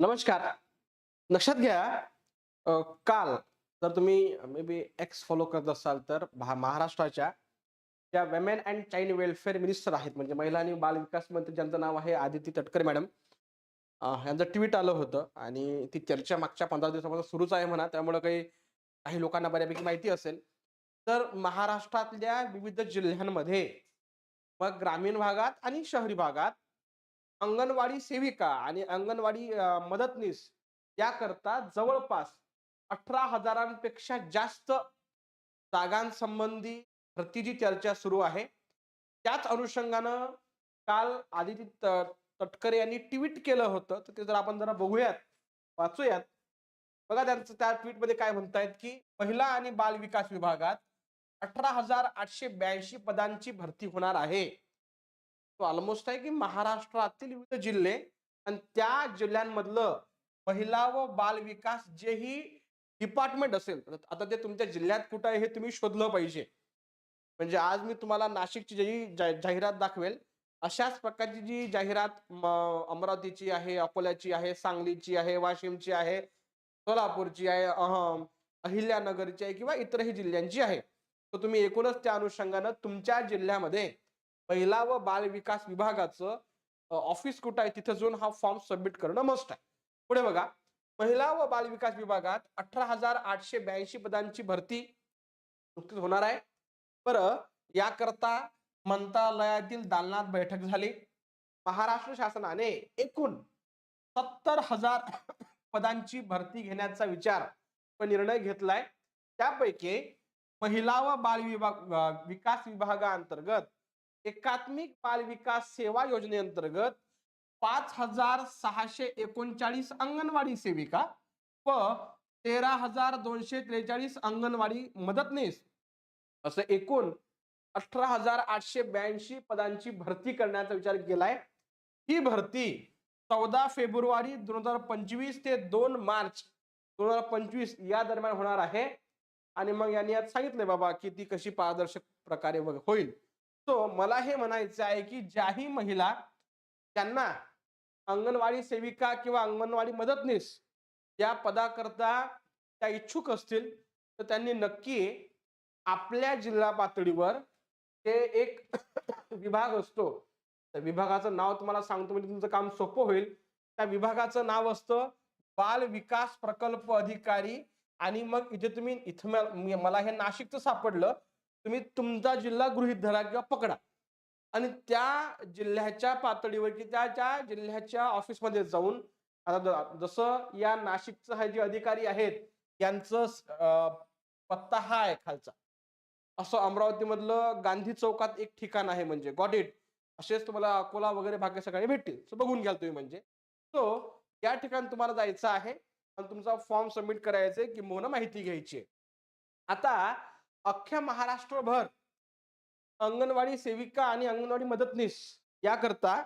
नमस्कार. लक्षात घ्या काल जर तुम्ही मे बी एक्स फॉलो करत असाल तर महाराष्ट्राच्या ज्या women and child welfare minister आहेत म्हणजे महिला आणि बाल विकास मंत्री ज्यांचं नाव आहे आदिती तटकरे मॅडम यांचं ट्विट आलं होतं आणि ती चर्चा मागच्या पंधरा दिवसापासून सुरूच आहे म्हणा त्यामुळे काही काही लोकांना बऱ्यापैकी माहिती असेल. तर महाराष्ट्रातल्या विविध जिल्ह्यांमध्ये मग ग्रामीण भागात आणि शहरी भागात अंगणवाडी सेविका आणि अंगणवाडी मदतनीस याकरता जवळपास अठरा हजारांपेक्षा जास्त जागांसंबंधी भरतीची चर्चा सुरू आहे. त्याच अनुषंगानं काल आदिती तटकरे यांनी ट्विट केलं होतं. तर ते जर आपण जरा बघूयात वाचूयात. बघा त्यांचं त्या ट्विटमध्ये काय म्हणतायत की महिला आणि बाल विकास विभागात अठरा हजार आठशे ब्याऐंशी पदांची भरती होणार आहे. ऑलमोस्ट आहे की महाराष्ट्रातील विविध जिल्हे आणि त्या जिल्ह्यांमधलं महिला व बाल विकास जेही डिपार्टमेंट असेल आता ते तुमच्या जिल्ह्यात कुठं आहे हे तुम्ही शोधलं पाहिजे. म्हणजे आज मी तुम्हाला नाशिकची जी जाहिरात दाखवेल अशाच प्रकारची जी जाहिरात अमरावतीची आहे अकोल्याची आहे सांगलीची आहे वाशिमची आहे सोलापूरची आहे अहम अहिल्यानगरची आहे किंवा इतरही जिल्ह्यांची आहे. तर तुम्ही एकूणच त्या अनुषंगानं तुमच्या जिल्ह्यामध्ये महिला व बाल विकास विभागाचं ऑफिस कुठं आहे तिथे जाऊन हा फॉर्म सबमिट करणं मस्ट आहे. पुढे बघा. महिला व बाल विकास विभागात अठरा हजार आठशे ब्याऐंशी पदांची भरती नुकतीच होणार आहे. बरं याकरता मंत्रालयातील दालनात बैठक झाली. महाराष्ट्र शासनाने एकूण सत्तर हजार पदांची भरती घेण्याचा विचार व निर्णय घेतलाय. त्यापैकी महिला व बाल विभाग विकास विभागाअंतर्गत एकात्मिक बाल विकास सेवा योजनेअंतर्गत पाच हजार सहाशे एकोणचाळीस अंगणवाडी सेविका व तेरा हजार दोनशे त्रेचाळीस अंगणवाडी मदतनीस असं एकूण अठरा हजार आठशे ब्याऐंशी पदांची भरती करण्याचा विचार केलाय. ही भरती चौदा फेब्रुवारी दोन हजार पंचवीस ते दोन मार्च दोन हजार पंचवीस या दरम्यान होणार आहे. आणि मग यांनी आज सांगितलंय बाबा की ती कशी पारदर्शक प्रकारे होईल. सो मला हे म्हणायचं आहे की ज्याही महिला त्यांना अंगणवाडी सेविका किंवा अंगणवाडी मदतनीस या पदाकरता त्या इच्छुक असतील तर त्यांनी नक्की आपल्या जिल्हा पातळीवर ते एक विभाग असतो. त्या विभागाचं नाव तुम्हाला सांगतो म्हणजे तुमचं काम सोपं होईल. त्या विभागाचं नाव असतं बाल विकास प्रकल्प अधिकारी आणि मग इथे तुम्ही इथं मला हे नाशिकचं सापडलं. तुम्ही तुमचा जिल्हा गृहीत धरा किंवा पकडा. आणि त्या जिल्ह्याच्या पातळीवर की त्या जिल्ह्याच्या ऑफिसमध्ये जाऊन आता जसं या नाशिकचं हे जे अधिकारी आहेत यांचं पत्ता हा आहे खालचा. असं अमरावतीमधलं गांधी चौकात एक ठिकाण आहे म्हणजे. गॉट इट असेच तुम्हाला अकोला वगैरे भाग्य सगळे भेटतील. सो बघून घ्याल तुम्ही म्हणजे. सो या ठिकाणी तुम्हाला जायचं आहे. आणि तुमचा फॉर्म सबमिट करायचा आहे किंबहुना माहिती घ्यायची आहे. आता अख्ख्या महाराष्ट्रभर अंगणवाडी सेविका आणि अंगणवाडी मदतनीस याकरता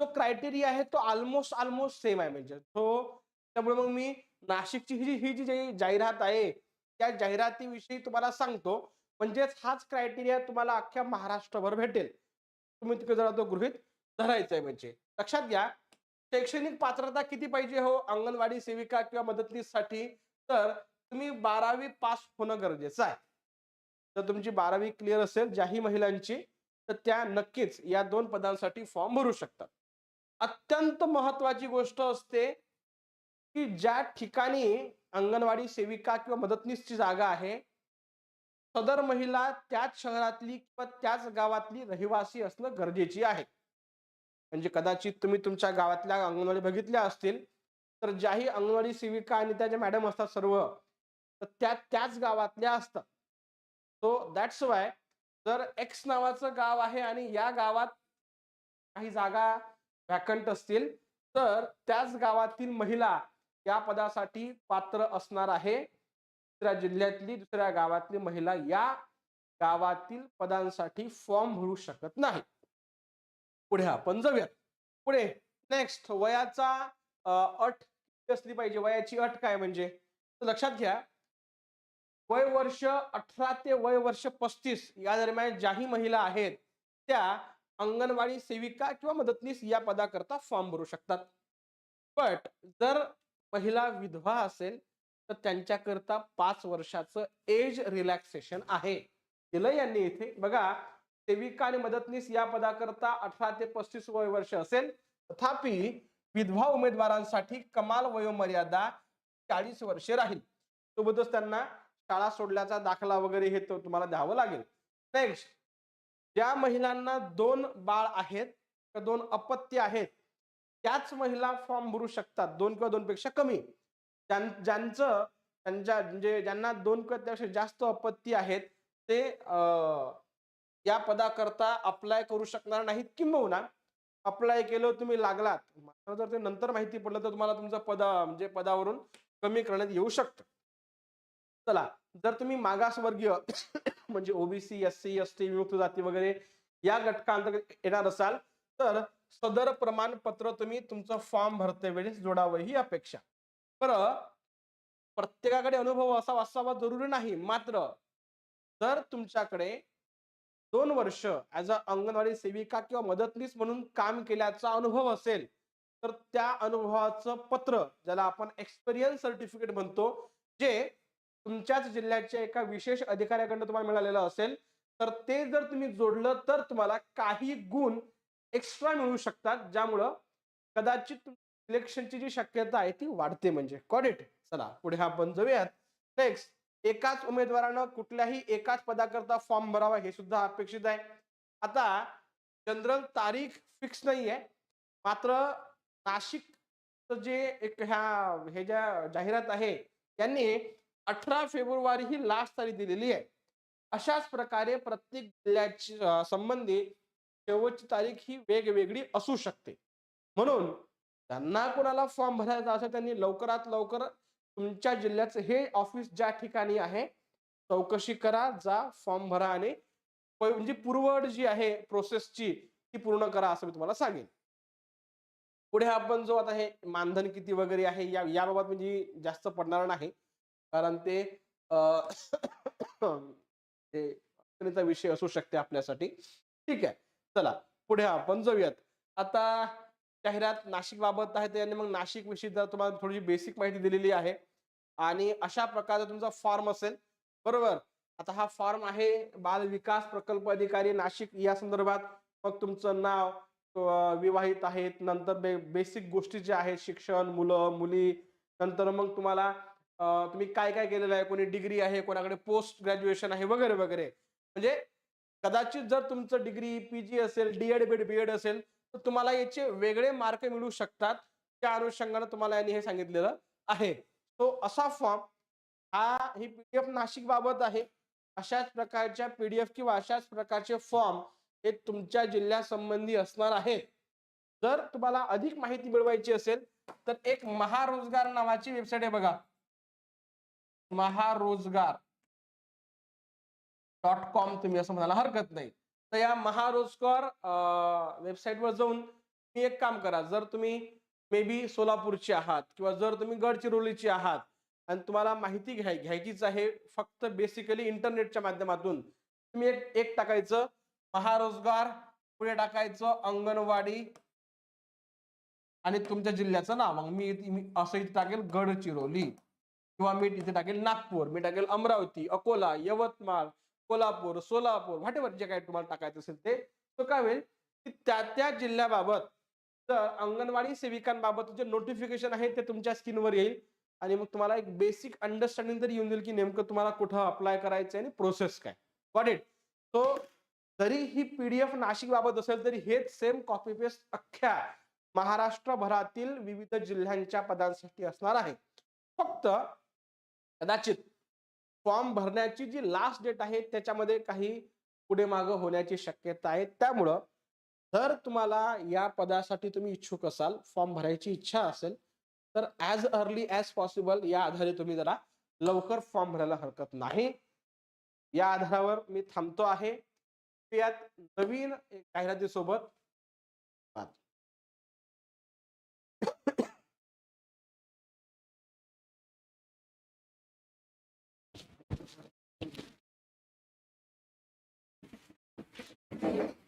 जो क्रायटेरिया आहे तो ऑलमोस्ट ऑलमोस्ट सेम आहे म्हणजे. तो त्यामुळे मग मी नाशिकची ही जी ही जी जी जाहिरात आहे त्या जाहिरातीविषयी तुम्हाला सांगतो. म्हणजेच हाच क्रायटेरिया तुम्हाला अख्ख्या महाराष्ट्रभर भेटेल. तुम्ही तिकडे जरा तो गृहित धरायचा आहे म्हणजे. लक्षात घ्या शैक्षणिक पात्रता किती पाहिजे हो अंगणवाडी सेविका किंवा मदतनीससाठी? तर तुम्ही बारावी पास होणं गरजेचं आहे. तर तुमची बारावी क्लिअर असेल ज्याही महिलांची तर त्या नक्कीच या दोन पदांसाठी फॉर्म भरू शकतात. अत्यंत महत्वाची गोष्ट असते की ज्या ठिकाणी अंगणवाडी सेविका किंवा मदतनीसची जागा आहे सदर महिला त्याच शहरातली किंवा त्याच गावातली रहिवासी असणं गरजेची आहे. म्हणजे कदाचित तुम्ही तुमच्या गावातल्या अंगणवाडी बघितल्या असतील तर ज्याही अंगणवाडी सेविका आणि त्या ज्या मॅडम असतात सर्व तर त्या त्याच गावातल्या असतात. सो दॅट्स वाय जर एक्स नावाचं गाव आहे आणि या गावात काही जागा व्हॅकंट असतील तर त्याच गावातील महिला या पदासाठी पात्र असणार आहे. दुसऱ्या जिल्ह्यातली दुसऱ्या गावातली महिला या गावातील पदांसाठी फॉर्म भरू शकत नाही पुढे आपण जाऊयात. पुढे नेक्स्ट वयाचा अट असली पाहिजे? वयाची अट काय म्हणजे? लक्षात घ्या वय वर्ष अठरा ते वय वर्ष पस्तीस या दरम्यान ज्याही महिला आहेत त्या अंगणवाडी सेविका किंवा मदतनीस या पदाकरता फॉर्म भरू शकतात. बट जर महिला विधवा असेल तर त्यांच्याकरता पाच वर्षाचं एज रिलॅक्सेशन आहे. दिलं यांनी इथे बघा सेविका आणि मदतनीस या पदाकरता अठरा ते पस्तीस वय वर्ष असेल तथापि विधवा उमेदवारांसाठी कमाल वयोमर्यादा चाळीस वर्षे राहील. सोबतच त्यांना शाळा सोडल्याचा दाखला वगैरे हे तुम्हाला द्यावं लागेल. नेक्स्ट ज्या महिलांना दोन बाळ आहेत किंवा दोन अपत्य आहेत त्याच महिला फॉर्म भरू शकतात दोन किंवा दोन पेक्षा कमी. ज्यांचं त्यांच्या म्हणजे ज्यांना दोन किंवा त्यापेक्षा जास्त अपत्य आहेत ते या पदाकरता अप्लाय करू शकणार नाहीत किंबहुना. अप्लाय केलं तुम्ही लागलात. मात्र जर ते नंतर माहिती पडलं तर तुम्हाला तुमचं पदा म्हणजे पदावरून कमी करण्यात येऊ शकतं. चला जर तुम्ही मागासवर्गीय म्हणजे OBC S C S T विमुक्त जाती वगैरे या घटकांतर्गत येणार असाल तर सदर प्रमाणपत्र तुम्ही तुमचं फॉर्म भरते वेळेस जोडावं ही अपेक्षा. पर प्रत्येकाकडे अनुभव असा असावा जरुरी नाही मात्र जर तुमच्याकडे दोन वर्ष ऍज अ अंगणवाडी सेविका किंवा मदतनीस म्हणून काम केल्याचा अनुभव असेल तर त्या अनुभवाचं पत्र ज्याला आपण एक्सपिरियन्स सर्टिफिकेट म्हणतो जे तुमच्याच जिल्ह्याच्या एका विशेष अधिकाऱ्याकडनं तुम्हाला मिळालेलं असेल तर ते जर तुम्ही जोडलं तर तुम्हाला काही गुण एक्स्ट्रा मिळू शकतात ज्यामुळं कदाचित सिलेक्शनची जी शक्यता आहे ती वाढते म्हणजे. कॉडेट चला पुढे आपण जाऊयात. नेक्स्ट एकाच उमेदवारानं कुठल्याही एकाच पदाकरता फॉर्म भरावा हे सुद्धा अपेक्षित आहे. आता जनरल तारीख फिक्स नाही आहे मात्र नाशिक जे एक ह्या हे ज्या जाहिरात आहे त्यांनी अठरा फेब्रुवारी ही लास्ट तारीख दिलेली आहे. अशाच प्रकारे प्रत्येक जिल्ह्याची संबंधी शेवटची तारीख ही वेगवेगळी असू शकते. म्हणून त्यांना कोणाला फॉर्म भरायचा असेल त्यांनी लवकरात लवकर तुमच्या जिल्ह्याचं हे ऑफिस ज्या ठिकाणी आहे चौकशी करा जा फॉर्म भरा आणि म्हणजे पूर्वड जी आहे प्रोसेसची ती पूर्ण करा असं मी तुम्हाला सांगेन. पुढे आपण जो आता हे मानधन किती वगैरे आहे या याबाबत म्हणजे जास्त पडणार नाही. कारण ते अडचणीचा विषय असू शकते आपल्यासाठी. ठीक आहे. चला पुढे आपण जाऊयात. आता जाहिरात नाशिक बाबत आहे त्यांनी मग नाशिक विषयी जर तुम्हाला थोडी बेसिक माहिती दिलेली आहे आणि अशा प्रकारचा तुमचा फॉर्म असेल बरोबर? आता हा फॉर्म आहे बाल विकास प्रकल्प अधिकारी नाशिक. या संदर्भात मग तुमचं नाव विवाहित आहेत नंतर बे बेसिक गोष्टी ज्या आहेत शिक्षण मुलं मुली नंतर मग तुम्हाला तुम्ही काय काय केलेलं आहे? कोणी डिग्री आहे? कोणाकडे पोस्ट ग्रॅज्युएशन आहे? वगैरे वगैरे. म्हणजे कदाचित जर तुमचं डिग्री पीजी असेल डीएड बीएड बीएड असेल तर तुम्हाला याचे वेगळे मार्क मिळू शकतात. त्या अनुषंगाने तुम्हाला यांनी हे सांगितलेलं आहे. तो असा फॉर्म हा ही पीडीएफ नाशिक बाबत आहे. अशाच प्रकारच्या पीडीएफ किंवा अशाच प्रकारचे फॉर्म हे तुमच्या जिल्ह्यासंबंधी असणार आहेत जर तुम्हाला अधिक माहिती मिळवायची असेल तर एक महारोजगार नावाची वेबसाईट आहे बघा. महारोजगार. डॉट कॉम तुम्ही असं म्हणायला हरकत नाही. तर या महारोजगार वेबसाईटवर जाऊन तुम्ही एक काम करा. जर तुम्ही मे बी सोलापूरचे आहात किंवा जर तुम्ही गडचिरोलीचे आहात आणि तुम्हाला माहिती घ्याय घ्यायचीच आहे फक्त बेसिकली इंटरनेटच्या माध्यमातून तुम्ही एक एक टाकायचं महारोजगार पुढे टाकायचं अंगणवाडी आणि तुमच्या जिल्ह्याचं नाव. मग मी मी असं इथे टाकेल गडचिरोली. किंवा मी इथे टाकेल नागपूर मी टाकेल अमरावती अकोला यवतमाळ कोल्हापूर सोलापूर व्हॉटेवर जे काही तुम्हाला टाकायचं असेल ते. तो काय होईल की त्या त्या जिल्ह्याबाबत तर अंगणवाडी सेविकांबाबत जे नोटिफिकेशन आहे ते तुमच्या स्क्रीनवर येईल. आणि मग तुम्हाला एक बेसिक अंडरस्टँडिंग तरी येऊन जाईल की नेमकं तुम्हाला कुठं अप्लाय करायचं आणि प्रोसेस काय. गॉट इट सो जरी ही पीडीएफ नाशिक बाबत असेल तरी हेच सेम कॉपी पेस्ट अख्ख्या महाराष्ट्रभरातील विविध जिल्ह्यांच्या पदांसाठी असणार आहे. फक्त कदाचित फॉर्म भरण्याची जी लास्ट डेट आहे त्याच्यामध्ये काही पुढे मागं होण्याची शक्यता आहे. त्यामुळं जर तुम्हाला या पदासाठी तुम्ही इच्छुक असाल फॉर्म भरायची इच्छा असेल तर ॲज अर्ली ॲज पॉसिबल या आधारे तुम्ही जरा लवकर फॉर्म भरायला हरकत नाही. या आधारावर मी थांबतो आहे. यात नवीन जाहिरातीसोबत जाहिरातीसोबत बात.